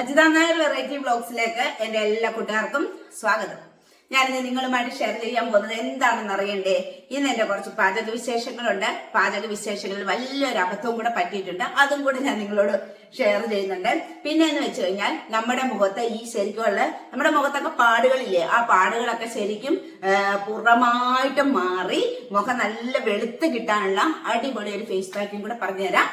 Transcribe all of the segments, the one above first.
Ajitha Nair variety ബ്ലോഗ്സിലേക്ക് എന്റെ എല്ലാ കൂട്ടുകാർക്കും സ്വാഗതം. ഞാനിന്ന് നിങ്ങളുമായിട്ട് ഷെയർ ചെയ്യാൻ പോകുന്നത് എന്താണെന്ന് അറിയണ്ടേ? ഇന്ന് എന്റെ കുറച്ച് പാചക വിശേഷങ്ങളുണ്ട്. പാചക വിശേഷങ്ങളിൽ വലിയൊരു അബദ്ധവും കൂടെ പറ്റിയിട്ടുണ്ട്. അതും കൂടെ ഞാൻ നിങ്ങളോട് ഷെയർ ചെയ്യുന്നുണ്ട്. പിന്നെ എന്ന് വെച്ച് കഴിഞ്ഞാൽ നമ്മുടെ മുഖത്ത് ഈ ശരിക്കുമുള്ള നമ്മുടെ മുഖത്തൊക്കെ പാടുകളില്ലേ? ആ പാടുകളൊക്കെ ശരിക്കും പൂർണമായിട്ടും മാറി മുഖം നല്ല വെളുത്ത് കിട്ടാനുള്ള അടിപൊളി ഒരു ഫേസ് പാക്കും കൂടെ പറഞ്ഞുതരാം.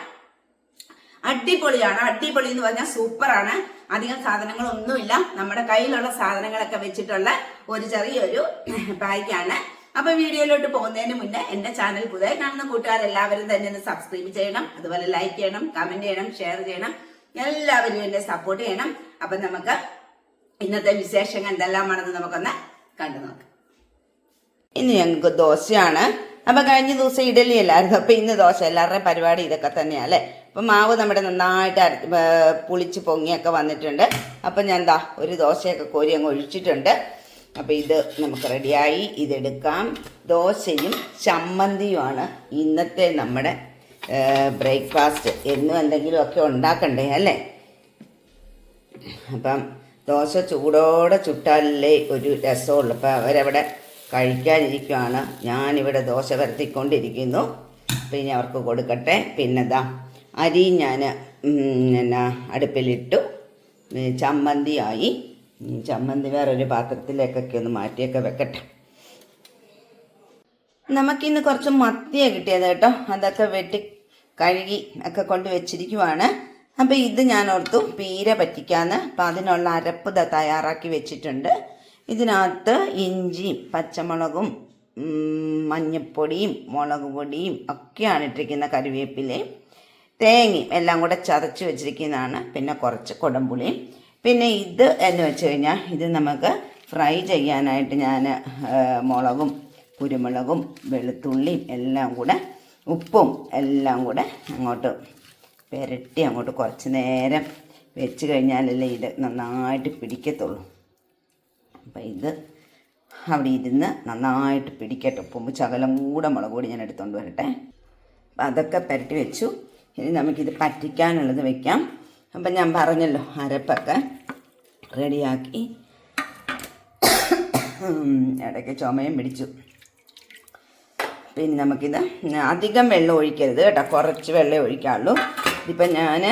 അടിപൊളിയാണ്. അടിപൊളി എന്ന് പറഞ്ഞാൽ സൂപ്പറാണ്. അധികം സാധനങ്ങളൊന്നുമില്ല. നമ്മുടെ കയ്യിലുള്ള സാധനങ്ങളൊക്കെ വെച്ചിട്ടുള്ള ഒരു ചെറിയൊരു ബാഗാണ്. അപ്പൊ വീഡിയോയിലോട്ട് പോകുന്നതിന് മുന്നേ എന്റെ ചാനൽ പുതിയ കാണുന്ന കൂട്ടുകാരെല്ലാവരും തന്നെ ഒന്ന് സബ്സ്ക്രൈബ് ചെയ്യണം. അതുപോലെ ലൈക്ക് ചെയ്യണം കമന്റ് ചെയ്യണം ഷെയർ ചെയ്യണം. എല്ലാവരും എന്നെ സപ്പോർട്ട് ചെയ്യണം. അപ്പൊ നമുക്ക് ഇന്നത്തെ വിശേഷങ്ങൾ എന്തെല്ലാമാണെന്ന് നമുക്കൊന്ന് കണ്ടു നോക്കാം. ഇന്ന് ഞങ്ങൾക്ക് ദോശയാണ്. അപ്പൊ കഴിഞ്ഞ ദിവസം ഇഡലി അല്ലായിരുന്നു അപ്പൊ ഇന്ന് ദോശ. എല്ലാവരുടെയും പരിപാടി ഇതൊക്കെ തന്നെയാ അല്ലേ? അപ്പൊ മാവ് നമ്മുടെ നന്നായിട്ട് അര- പുളിച്ച് പൊങ്ങിയൊക്കെ വന്നിട്ടുണ്ട്. അപ്പം ഞാൻ എന്താ ഒരു ദോശയൊക്കെ കോരി അങ്ങ് ഒഴിച്ചിട്ടുണ്ട്. അപ്പോൾ ഇത് നമുക്ക് റെഡിയായി. ഇതെടുക്കാം. ദോശയും ചമ്മന്തിയുമാണ് ഇന്നത്തെ നമ്മുടെ ബ്രേക്ക്ഫാസ്റ്റ്. എന്നും എന്തെങ്കിലുമൊക്കെ ഉണ്ടാക്കണ്ടേ അല്ലേ? അപ്പം ദോശ ചൂടോടെ ചുട്ടാലേ ഒരു രസമുള്ളൂ. അപ്പം അവരവിടെ കഴിക്കാനിരിക്കുകയാണ് ഞാനിവിടെ ദോശ വരത്തിക്കൊണ്ടിരിക്കുന്നു പിന്നെ അവർക്ക് കൊടുക്കട്ടെ. പിന്നെന്താ അരി ഞാൻ എന്നാ അടുപ്പിലിട്ടു. ചമ്മന്തിയായി. ചമ്മന്തി വേറൊരു പാത്രത്തിലേക്കൊക്കെ ഒന്ന് മാറ്റിയൊക്കെ വെക്കട്ടെ. നമുക്കിന്ന് കുറച്ച് മത്തിയ കിട്ടിയത് കേട്ടോ. അതൊക്കെ വെട്ടി കഴുകി ഒക്കെ കൊണ്ട് വെച്ചിരിക്കുവാണ്. അപ്പോൾ ഇത് ഞാൻ ഓർത്തു പീര പറ്റിക്കാന്ന്. അപ്പം അതിനുള്ള അരപ്പ് തയ്യാറാക്കി വെച്ചിട്ടുണ്ട്. ഇതിനകത്ത് ഇഞ്ചിയും പച്ചമുളകും മഞ്ഞപ്പൊടിയും മുളക് പൊടിയും ഒക്കെയാണ് ഇട്ടിരിക്കുന്ന കറിവേപ്പിലയും. തേങ്ങയും എല്ലാം കൂടെ ചതച്ച് വെച്ചിരിക്കുന്നതാണ്. പിന്നെ കുറച്ച് കുടംപുളിയും. പിന്നെ ഇത് എന്ന് വെച്ച് കഴിഞ്ഞാൽ ഇത് നമുക്ക് ഫ്രൈ ചെയ്യാനായിട്ട് ഞാൻ മുളകും കുരുമുളകും വെളുത്തുള്ളിയും എല്ലാം കൂടെ ഉപ്പും എല്ലാം കൂടെ അങ്ങോട്ട് പുരട്ടി അങ്ങോട്ട് കുറച്ച് നേരം വെച്ച് കഴിഞ്ഞാലല്ലേ ഇത് നന്നായിട്ട് പിടിക്കത്തുള്ളൂ. അപ്പം ഇത് അവിടെ ഇരുന്ന് നന്നായിട്ട് പിടിക്കട്ടെ. ഉപ്പും ശകലം കൂടെ മുളക് പൊടി ഞാൻ എടുത്തുകൊണ്ട് വരട്ടെ. അപ്പം അതൊക്കെ പുരട്ടി വെച്ചു. ഇനി നമുക്കിത് പറ്റിക്കാനുള്ളത് വെക്കാം. അപ്പം ഞാൻ പറഞ്ഞല്ലോ അരപ്പൊക്കെ റെഡിയാക്കി. ഇടയ്ക്ക് ചുമയും പിടിച്ചു. പിന്നെ നമുക്കിത് അധികം വെള്ളം ഒഴിക്കരുത് കേട്ടോ കുറച്ച് വെള്ളം ഒഴിക്കാവുള്ളൂ. ഇപ്പം ഞാൻ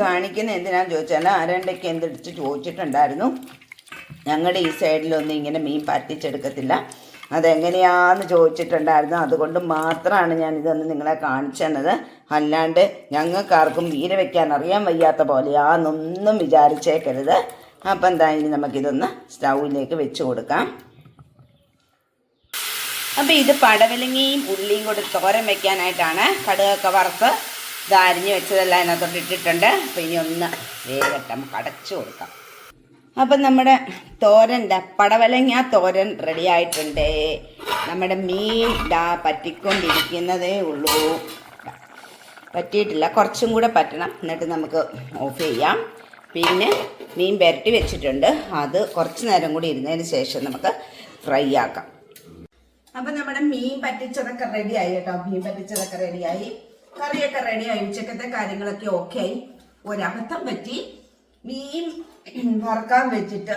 കാണിക്കുന്ന എന്തിനാന്ന് ചോദിച്ചാൽ അരണ്ടയ്ക്ക് എന്തെടുത്ത് ചോദിച്ചിട്ടുണ്ടായിരുന്നു. ഞങ്ങളുടെ ഈ സൈഡിലൊന്നും ഇങ്ങനെ മീൻ പറ്റിച്ചെടുക്കത്തില്ല. അതെങ്ങനെയാന്ന് ചോദിച്ചിട്ടുണ്ടായിരുന്നു. അതുകൊണ്ട് മാത്രമാണ് ഞാൻ ഇതൊന്ന് നിങ്ങളെ കാണിച്ചു തന്നത് അല്ലാണ്ട് ഞങ്ങൾക്കാർക്കും വീര വയ്ക്കാൻ അറിയാൻ വയ്യാത്ത പോലെയാന്നൊന്നും വിചാരിച്ചേക്കരുത്. അപ്പം എന്താ ഇനി നമുക്കിതൊന്ന് സ്റ്റൗവിലേക്ക് വെച്ച് കൊടുക്കാം. അപ്പം ഇത് പടവലങ്ങയും ഉള്ളിയും കൂടി തോരൻ വെക്കാനായിട്ടാണ് കടുകൊക്കെ വറുത്ത് ഇത് അരിഞ്ഞ് വെച്ചതെല്ലാം അതിനകത്തോട്ട് ഇട്ടിട്ടുണ്ട്. അപ്പം ഇനി ഒന്ന് വേഗം നമുക്ക് അടച്ചു കൊടുക്കാം. അപ്പം നമ്മുടെ തോരന്റെ പടവലങ്ങ തോരൻ റെഡി ആയിട്ടുണ്ട്. നമ്മുടെ മീൻ ഡാ പറ്റിക്കൊണ്ടിരിക്കുന്നതേ ഉള്ളൂ. പറ്റിയിട്ടില്ല. കുറച്ചും കൂടെ പറ്റണം. എന്നിട്ട് നമുക്ക് ഓഫ് ചെയ്യാം. പിന്നെ മീൻ പുരട്ടി വെച്ചിട്ടുണ്ട്. അത് കുറച്ച് നേരം കൂടി ഇരുന്നതിന് ശേഷം നമുക്ക് ഫ്രൈ ആക്കാം. അപ്പം നമ്മുടെ മീൻ പറ്റിച്ചതൊക്കെ റെഡിയായി കേട്ടോ. മീൻ പറ്റിച്ചതൊക്കെ റെഡിയായി കറിയൊക്കെ റെഡിയായി ഉച്ചക്കത്തെ കാര്യങ്ങളൊക്കെ ഓക്കെ ആയി. ഒരബദ്ധം പറ്റി. മീൻ വറക്കാൻ വെച്ചിട്ട്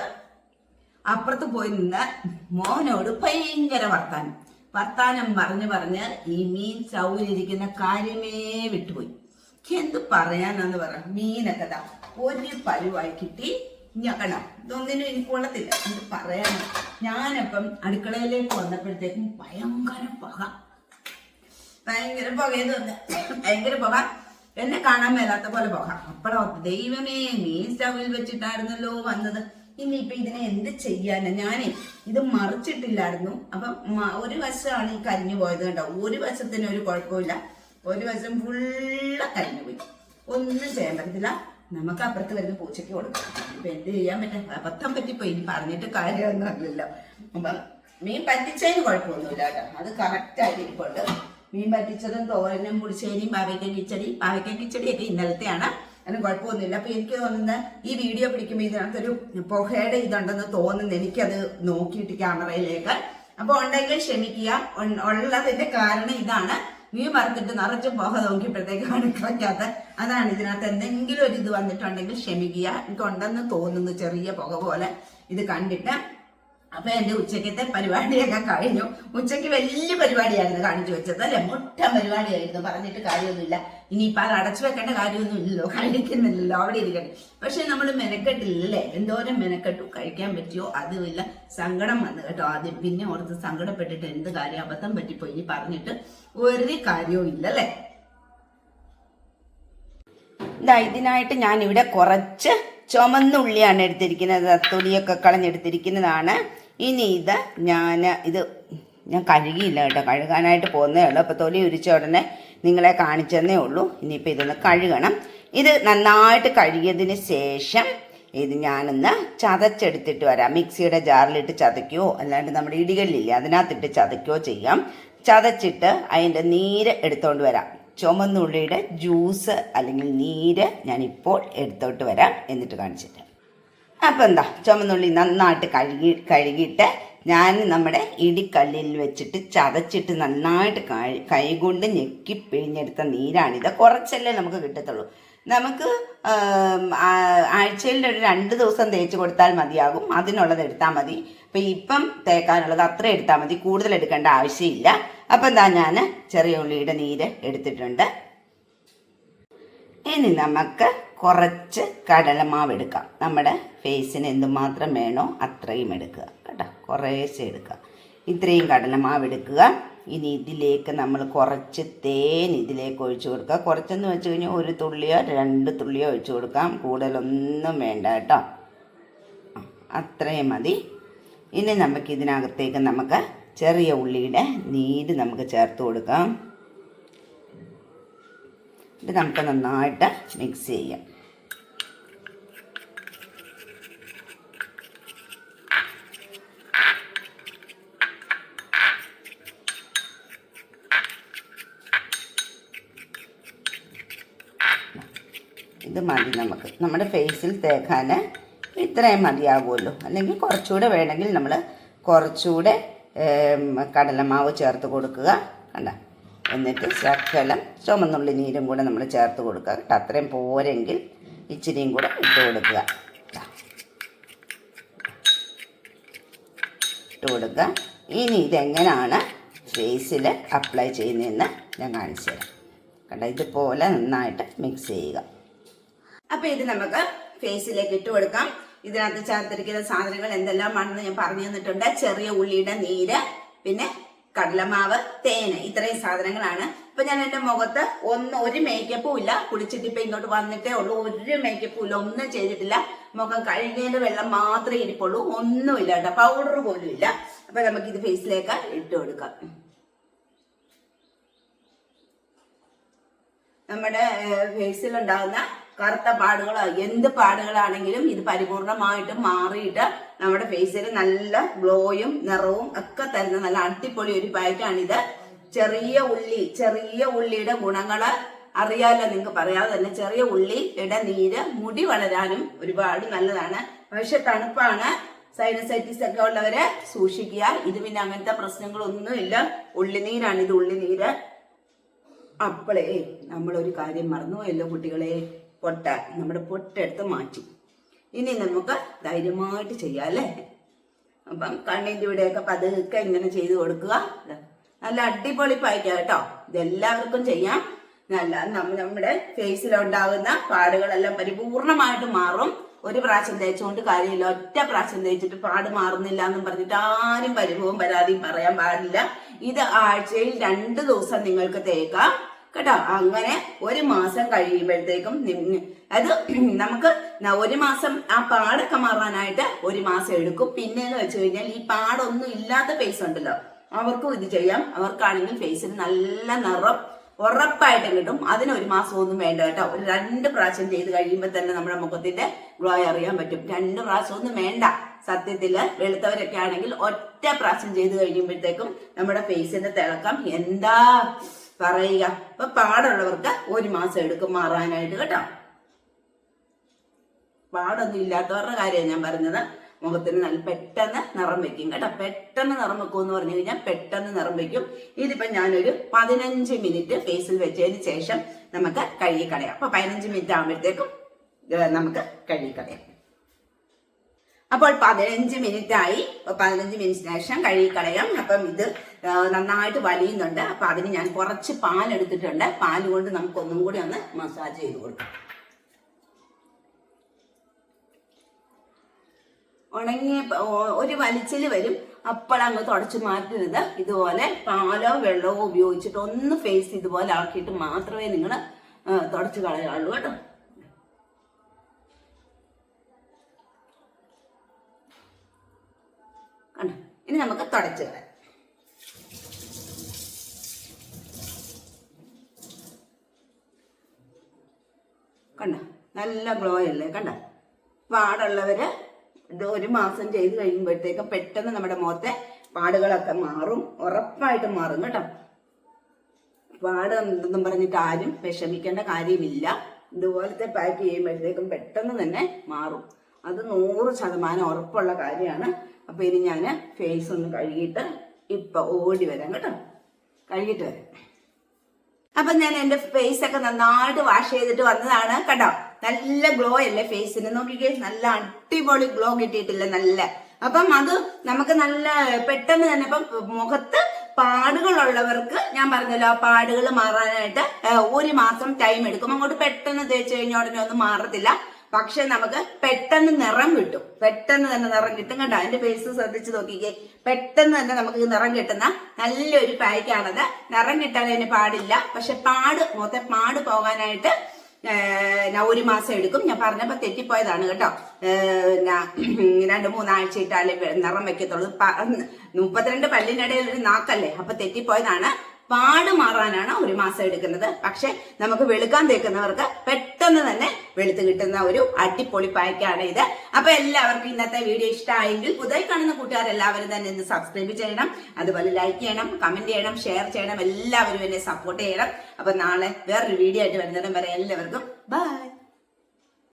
അപ്പുറത്ത് പോയി നിന്ന് മോനോട് ഭയങ്കര വർത്താനം. വർത്താനം പറഞ്ഞു പറഞ്ഞ് ഈ മീൻ ചൗരിയിരിക്കുന്ന കാര്യമേ വിട്ടുപോയി. എന്ത് പറയാനാന്ന് പറ മീനൊക്കെ താ ഒരു പരുവായി കിട്ടി ഞക്കണം ഇതൊന്നിനും എനിക്ക് കൊള്ളത്തില്ല. എന്ത് പറയാനാ? ഞാനപ്പം അടുക്കളയിലേക്ക് വന്നപ്പോഴത്തേക്കും ഭയങ്കര പുക. ഭയങ്കര പുകയെന്ന് ഭയങ്കര പുക. എന്നെ കാണാൻ മേലാത്ത പോലെ പോകാം. അപ്പോഴോ ദൈവമേ നീ സ്റ്റവിൽ വെച്ചിട്ടായിരുന്നല്ലോ വന്നത്. ഇനിയിപ്പൊ ഇതിനെ എന്ത് ചെയ്യാനാ? ഞാനേ ഇത് മറിച്ചിട്ടില്ലായിരുന്നു. അപ്പം ഒരു വശമാണ് ഈ കരിഞ്ഞു പോയത് കേട്ടോ ഒരു വശത്തിന് ഒരു കുഴപ്പമില്ല. ഒരു വശം ഫുള്ള കരിഞ്ഞു പോയി. ഒന്നും ചെയ്യാൻ പറ്റത്തില്ല. നമുക്ക് അപ്പുറത്ത് വരുന്ന പൂച്ചയ്ക്ക് കൊടുക്കാം. ഇപ്പൊ എന്ത് ചെയ്യാൻ പറ്റും? അബദ്ധം പറ്റിപ്പോയി. ഇനി പറഞ്ഞിട്ട് കാര്യമൊന്നും അറിയില്ല അപ്പം മീൻ പറ്റിച്ചതിന് കുഴപ്പമൊന്നുമില്ല കേട്ടോ. അത് കറക്റ്റായിട്ട് ഇരിപ്പുണ്ട്. മീൻ പറ്റിച്ചതും തോരനും പുളിശ്ശേരിയും പാവയ്ക്ക കിച്ചടി പാവയ്ക്ക കിച്ചടിയൊക്കെ ഇന്നലത്തെയാണ്. അതിന് കുഴപ്പമൊന്നുമില്ല. അപ്പൊ എനിക്ക് തോന്നുന്നത് ഈ വീഡിയോ പിടിക്കുമ്പോൾ ഇതിനകത്തൊരു പുകയുടെ ഇതുണ്ടെന്ന് തോന്നുന്നു എനിക്കത് നോക്കിയിട്ട് ക്യാമറയിലേക്ക്. അപ്പൊ ഉണ്ടെങ്കിൽ ക്ഷമിക്കുക. ഉള്ളതിന്റെ കാരണം ഇതാണ്. മീൻ വറുത്തിട്ട് നിറച്ച് പുക നോക്കിയപ്പോഴത്തേക്കാണ് കളയ്ക്കാത്ത അതാണ് ഇതിനകത്ത് എന്തെങ്കിലും ഒരു ഇത് വന്നിട്ടുണ്ടെങ്കിൽ ക്ഷമിക്കുക. എനിക്ക് ഉണ്ടെന്ന് തോന്നുന്നു ചെറിയ പുക പോലെ ഇത് കണ്ടിട്ട്. അപ്പൊ എന്റെ ഉച്ചക്കത്തെ പരിപാടിയൊക്കെ കഴിഞ്ഞു. ഉച്ചയ്ക്ക് വലിയ പരിപാടിയായിരുന്നു കാണിച്ചു വെച്ചത് അല്ലെ? മുട്ട പരിപാടിയായിരുന്നു. പറഞ്ഞിട്ട് കാര്യമൊന്നുമില്ല. ഇനിയിപ്പൊ അത് അടച്ചു വെക്കേണ്ട കാര്യമൊന്നും ഇല്ലല്ലോ കഴിക്കുന്നില്ലല്ലോ. അവിടെ ഇരിക്കട്ടെ. പക്ഷെ നമ്മൾ മെനക്കെട്ടില്ലല്ലേ? എന്തോരം മെനക്കെട്ടു? കഴിക്കാൻ പറ്റിയോ? അതുമില്ല സങ്കടം വന്നു കേട്ടോ ആദ്യം. പിന്നെ ഓർത്ത് സങ്കടപ്പെട്ടിട്ട് എന്ത് കാര്യം? അബദ്ധം പറ്റിപ്പോയി. ഇനി പറഞ്ഞിട്ട് ഒരു കാര്യവും ഇല്ലല്ലേ ഇതാ ഇതിനായിട്ട് ഞാൻ ഇവിടെ കുറച്ച് ചുമന്നുള്ളിയാണ് എടുത്തിരിക്കുന്നത്. തൊലിയൊക്കെ കളഞ്ഞെടുത്തിരിക്കുന്നതാണ്. ഇനി ഇത് ഞാൻ ഇത് ഞാൻ കഴുകിയില്ല കേട്ടോ. കഴുകാനായിട്ട് പോകുന്നേ ഉള്ളൂ. അപ്പോൾ തൊലി ഉരിച്ച ഉടനെ നിങ്ങളെ കാണിച്ചെന്നേ ഉള്ളൂ. ഇനിയിപ്പോൾ ഇതൊന്ന് കഴുകണം. ഇത് നന്നായിട്ട് കഴുകിയതിന് ശേഷം ഇത് ഞാനൊന്ന് ചതച്ചെടുത്തിട്ട് വരാം. മിക്സിയുടെ ജാറിലിട്ട് ചതയ്ക്കുകയോ അല്ലാണ്ട് നമ്മുടെ ഇടികല്ലില്ലേ അതിനകത്തിട്ട് ചതയ്ക്കുകയോ ചെയ്യാം. ചതച്ചിട്ട് അതിന്റെ നീര് എടുത്തുകൊണ്ട് വരാം. ചുമന്നുള്ളിയുടെ ജ്യൂസ് അല്ലെങ്കിൽ നീര് ഞാനിപ്പോൾ എടുത്തോട്ട് വരാം എന്നിട്ട് കാണിച്ചിട്ട്. അപ്പം എന്താ ചുമന്നുള്ളി നന്നായിട്ട് കഴുകി കഴുകിയിട്ട് ഞാൻ നമ്മുടെ ഇടിക്കല്ലിൽ വെച്ചിട്ട് ചതച്ചിട്ട് നന്നായിട്ട് കൈകൊണ്ട് ഞെക്കി പിഴിഞ്ഞെടുത്ത നീരാണിത് കുറച്ചല്ലേ നമുക്ക് കിട്ടത്തുള്ളൂ. നമുക്ക് ആഴ്ചയിൽ ഒരു രണ്ട് ദിവസം തേച്ച് കൊടുത്താൽ മതിയാകും. അതിനുള്ളത് എടുത്താൽ മതി. അപ്പം ഇപ്പം തേക്കാനുള്ളത് അത്ര എടുത്താൽ മതി. കൂടുതൽ എടുക്കേണ്ട ആവശ്യമില്ല. അപ്പം എന്താ ഞാൻ ചെറിയ ഉള്ളിയുടെ നീര് എടുത്തിട്ടുണ്ട്. ഇനി നമുക്ക് കുറച്ച് കടലമാവ് എടുക്കാം. നമ്മുടെ ഫേസിന് എന്തുമാത്രം വേണോ അത്രയും എടുക്കുക. കേട്ടോ? കുറേശ്ശെ എടുക്കുക. ഇത്രയും കടലമാവ് എടുക്കുക. ഇനി ഇതിലേക്ക് നമ്മൾ കുറച്ച് തേൻ ഇതിലേക്ക് ഒഴിച്ചു കൊടുക്കുക. കുറച്ചെന്ന് വെച്ച് കഴിഞ്ഞാൽ ഒരു തുള്ളിയോ രണ്ട് തുള്ളിയോ ഒഴിച്ചു കൊടുക്കാം. കൂടുതലൊന്നും വേണ്ട കേട്ടോ. അത്രയും മതി. ഇനി നമുക്ക് ഇതിനകത്തേക്ക് നമുക്ക് ചെറിയ ഉള്ളിയുടെ നീര് നമുക്ക് ചേർത്ത് കൊടുക്കാം. ഇത് നമുക്ക് നന്നായിട്ട് മിക്സ് ചെയ്യാം. ഇത് മതി നമുക്ക്. നമ്മുടെ ഫേസിൽ തേക്കാൻ ഇത്രയും മതിയാകുമല്ലോ അല്ലെങ്കിൽ കുറച്ചുകൂടെ വേണമെങ്കിൽ നമ്മൾ കുറച്ചുകൂടെ കടലമാവ് ചേർത്ത് കൊടുക്കുക. കണ്ട? എന്നിട്ട് ശക്കലം ചുമന്നുള്ളി നീരും കൂടെ നമ്മൾ ചേർത്ത് കൊടുക്കുക കേട്ടോ. അത്രയും പോരെങ്കിൽ ഇച്ചിരിയും കൂടെ ഇട്ട് കൊടുക്കുക. ഇട്ട് കൊടുക്കുക. ഇനി ഇതെങ്ങനെയാണ് ഫേസിൽ അപ്ലൈ ചെയ്യുന്നതെന്ന് ഞാൻ കാണിച്ചു തരാം. കണ്ട? ഇതുപോലെ നന്നായിട്ട് മിക്സ് ചെയ്യുക. അപ്പൊ ഇത് നമുക്ക് ഫേസിലേക്ക് ഇട്ട് കൊടുക്കാം. ഇതിനകത്ത് ചേർത്തിരിക്കുന്ന സാധനങ്ങൾ എന്തെല്ലാമാണെന്ന് ഞാൻ പറഞ്ഞു തന്നിട്ടുണ്ട്. ചെറിയ ഉള്ളിയുടെ നീര് പിന്നെ കടലമാവ് തേന് ഇത്രയും സാധനങ്ങളാണ്. ഇപ്പൊ ഞാൻ എന്റെ മുഖത്ത് ഒന്ന് ഒരു മേക്കപ്പും ഇല്ല. കുളിച്ചിട്ട് ഇപ്പൊ ഇങ്ങോട്ട് വന്നിട്ടേ ഉള്ളൂ. ഒരു മേക്കപ്പും ഇല്ല. ഒന്നും ചെയ്തിട്ടില്ല. മുഖം കഴുകിയതിന്റെ വെള്ളം മാത്രമേ ഇരിപ്പുള്ളൂ. ഒന്നുമില്ല കേട്ടോ. പൗഡർ പോലും ഇല്ല. അപ്പൊ നമുക്ക് ഇത് ഫേസിലേക്ക് ഇട്ട് കൊടുക്കാം. നമ്മുടെ ഫേസിൽ ഉണ്ടാകുന്ന കറുത്ത പാടുകളോ എന്ത് പാടുകളാണെങ്കിലും ഇത് പരിപൂർണമായിട്ടും മാറിയിട്ട് നമ്മുടെ ഫേസിൽ നല്ല ഗ്ലോയും നിറവും ഒക്കെ തരുന്ന നല്ല അടിപൊളി ഒരു പാറ്റാണിത് ചെറിയ ഉള്ളി ചെറിയ ഉള്ളിയുടെ ഗുണങ്ങൾ അറിയാലോ നിങ്ങൾക്ക് പറയാതെ തന്നെ ചെറിയ ഉള്ളി ഇട നീര് മുടി വളരാനും ഒരുപാട് നല്ലതാണ്. പക്ഷെ തണുപ്പാണ്. സൈനസൈറ്റിസ് ഒക്കെ ഉള്ളവരെ സൂക്ഷിക്കുക. ഇത് പിന്നെ അങ്ങനത്തെ പ്രശ്നങ്ങളൊന്നുമില്ല ഉള്ളിനീരാണ് ഇത് ഉള്ളിനീര് അപ്പോളേ നമ്മളൊരു കാര്യം മറന്നുപോയല്ലോ കുട്ടികളെ. പൊട്ട നമ്മുടെ പൊട്ടെടുത്ത് മാറ്റി. ഇനി നമുക്ക് ധൈര്യമായിട്ട് ചെയ്യാം അല്ലേ? അപ്പം കണ്ണിന്റെ ഇവിടെയൊക്കെ പതുക്കെ ഇങ്ങനെ ചെയ്ത് കൊടുക്കുക. നല്ല അടിപൊളി പായ്ക്കാം കേട്ടോ. ഇതെല്ലാവർക്കും ചെയ്യാം. നല്ല നമ്മ- നമ്മുടെ ഫേസിലുണ്ടാകുന്ന പാടുകളെല്ലാം പരിപൂർണമായിട്ട് മാറും. ഒരു പ്രാവശ്യം തേച്ചുകൊണ്ട് കാര്യമില്ല. ഒറ്റ പ്രാവശ്യം തേച്ചിട്ട് പാട് മാറുന്നില്ല എന്നും പറഞ്ഞിട്ട് ആരും പരിഭവം പരാതിയും പറയാൻ പാടില്ല. ഇത് ആഴ്ചയിൽ രണ്ട് ദിവസം നിങ്ങൾക്ക് തേക്കാം. കേട്ടോ അങ്ങനെ ഒരു മാസം കഴിയുമ്പോഴത്തേക്കും അത് നമുക്ക് ഒരു മാസം ആ പാടൊക്കെ മാറാനായിട്ട് ഒരു മാസം എടുക്കും. പിന്നെന്ന് വെച്ച് കഴിഞ്ഞാൽ ഈ പാടൊന്നും ഇല്ലാത്ത ഫേസ് ഉണ്ടല്ലോ. അവർക്കും ഇത് ചെയ്യാം. അവർക്കാണെങ്കിൽ ഫേസിൽ നല്ല നിറം ഉറപ്പായിട്ട് കിട്ടും. അതിന് ഒരു മാസം ഒന്നും വേണ്ട കേട്ടോ. ഒരു രണ്ട് പ്രാവശ്യം ചെയ്ത് കഴിയുമ്പോൾ തന്നെ നമ്മുടെ മുഖത്തിന്റെ ഗ്ലോ അറിയാൻ പറ്റും. രണ്ട് പ്രാവശ്യം ഒന്നും വേണ്ട. സത്യത്തിൽ വെളുത്തവരൊക്കെ ആണെങ്കിൽ ഒറ്റ പ്രാവശ്യം ചെയ്ത് കഴിയുമ്പോഴത്തേക്കും നമ്മുടെ ഫേസിന്റെ തിളക്കം എന്താ പറയുക. അപ്പൊ പാടുള്ളവർക്ക് ഒരു മാസം എടുക്കും മാറാനായിട്ട് കേട്ടോ. പാടൊന്നും ഇല്ലാത്തവരുടെ കാര്യമാണ് ഞാൻ പറഞ്ഞത്. മുഖത്തിന് നല്ല പെട്ടെന്ന് നിറം വെക്കും കേട്ടോ. പെട്ടെന്ന് നിറം വെക്കും എന്ന് പറഞ്ഞു കഴിഞ്ഞാൽ പെട്ടെന്ന് നിറം വെക്കും. ഇതിപ്പോ ഞാനൊരു പതിനഞ്ച് മിനിറ്റ് ഫേസിൽ വെച്ചതിന് ശേഷം നമുക്ക് കഴുകി കളയാം അപ്പൊ പതിനഞ്ച് മിനിറ്റ് ആകുമ്പോഴത്തേക്കും നമുക്ക് കഴുകി കളയാം അപ്പോൾ പതിനഞ്ച് മിനിറ്റ് ആയി പതിനഞ്ച് മിനിറ്റിന് ശേഷം കഴുകി കളയാം അപ്പം ഇത് നന്നായിട്ട് വലിയുന്നുണ്ട്. അപ്പൊ അതിന് ഞാൻ കുറച്ച് പാൽ എടുത്തിട്ടുണ്ട്. പാൽ കൊണ്ട് നമുക്ക് ഒന്നും കൂടി ഒന്ന് മസാജ് ചെയ്ത് കൊടുക്കാം. ഉണങ്ങിയ ഒരു വലിച്ചിൽ വരും. അപ്പോഴങ്ങ് തുടച്ചു മാറ്റരുത്. ഇതുപോലെ പാലോ വെള്ളമോ ഉപയോഗിച്ചിട്ട് ഒന്ന് ഫേസ് ഇതുപോലെ ആക്കിയിട്ട് മാത്രമേ നിങ്ങൾ തുടച്ചു കളയാള്ളൂ കേട്ടോ. കണ്ടോ? ഇനി നമുക്ക് തുടച്ചു കളയാം. കണ്ട? നല്ല ഗ്ലോ അല്ലേ? കണ്ട? പാടുള്ളവര് ഒരു മാസം ചെയ്ത് കഴിയുമ്പോഴത്തേക്കും പെട്ടെന്ന് നമ്മുടെ മുഖത്തെ പാടുകളൊക്കെ മാറും. ഉറപ്പായിട്ടും മാറും കേട്ടോ. പാട് എന്തെന്നും പറഞ്ഞിട്ട് ആരും വിഷമിക്കേണ്ട കാര്യമില്ല. ഇതുപോലത്തെ പാക്ക് ചെയ്യുമ്പോഴത്തേക്കും പെട്ടെന്ന് തന്നെ മാറും. അത് നൂറ് ശതമാനം ഉറപ്പുള്ള കാര്യമാണ്. അപ്പൊ ഇനി ഞാൻ ഫേസ് ഒന്ന് കഴുകിയിട്ട് ഇപ്പൊ ഓടി വരാം കേട്ടോ. കഴുകിയിട്ട് വരാം. അപ്പൊ ഞാൻ എന്റെ ഫേസ് ഒക്കെ നന്നായിട്ട് വാഷ് ചെയ്തിട്ട് വന്നതാണ്. കേട്ടോ നല്ല ഗ്ലോ അല്ലേ ഫേസിന് നോക്കിക്കേ നല്ല അടിപൊളി ഗ്ലോ കിട്ടിയിട്ടില്ല നല്ല. അപ്പം അത് നമുക്ക് നല്ല പെട്ടെന്ന് തന്നെ ഇപ്പം മുഖത്ത് പാടുകളുള്ളവർക്ക് ഞാൻ പറഞ്ഞല്ലോ ആ പാടുകൾ മാറാനായിട്ട് ഒരു മാസം ടൈം എടുക്കും. അങ്ങോട്ട് പെട്ടെന്ന് തേച്ച് കഴിഞ്ഞ ഉടനെ ഒന്നും മാറത്തില്ല. പക്ഷെ നമുക്ക് പെട്ടെന്ന് നിറം കിട്ടും. പെട്ടെന്ന് തന്നെ നിറം കിട്ടും. കണ്ടോ? അതിന്റെ ഫേസ് ശ്രദ്ധിച്ച് നോക്കിക്കേ. പെട്ടെന്ന് തന്നെ നമുക്ക് നിറം കിട്ടുന്ന നല്ലൊരു പായ്ക്കാണത് നിറം കിട്ടാൻ അതിന് പാടില്ല. പക്ഷെ പാട് മൊത്തം പാട് പോകാനായിട്ട് ഒരു മാസം എടുക്കും. ഞാൻ പറഞ്ഞപ്പോ തെറ്റിപ്പോയതാണ് കേട്ടോ. ഞാൻ രണ്ട് മൂന്നാഴ്ച ഇട്ടാലേ നിറം വെക്കത്തുള്ളൂ മുപ്പത്തിരണ്ട് പല്ലിനിടയിൽ ഒരു നാക്കല്ലേ? അപ്പൊ തെറ്റിപ്പോയതാണ്. പാട് മാറാനാണ് ഒരു മാസം എടുക്കുന്നത്. പക്ഷെ നമുക്ക് വെളുക്കാൻ തേക്കുന്നവർക്ക് പെട്ടെന്ന് തന്നെ വെളുത്ത് കിട്ടുന്ന ഒരു അടിപൊളി പായ്ക്കാണ് ഇത്. അപ്പൊ എല്ലാവർക്കും ഇന്നത്തെ വീഡിയോ ഇഷ്ടമായെങ്കിൽ പുതിയ കാണുന്ന കൂട്ടുകാരെല്ലാവരും തന്നെ ഇന്ന് സബ്സ്ക്രൈബ് ചെയ്യണം. അതുപോലെ ലൈക്ക് ചെയ്യണം കമന്റ് ചെയ്യണം ഷെയർ ചെയ്യണം. എല്ലാവരും എന്നെ സപ്പോർട്ട് ചെയ്യണം. അപ്പൊ നാളെ വേറൊരു വീഡിയോ ആയിട്ട് വരുന്നിടം വരെ എല്ലാവർക്കും ബൈ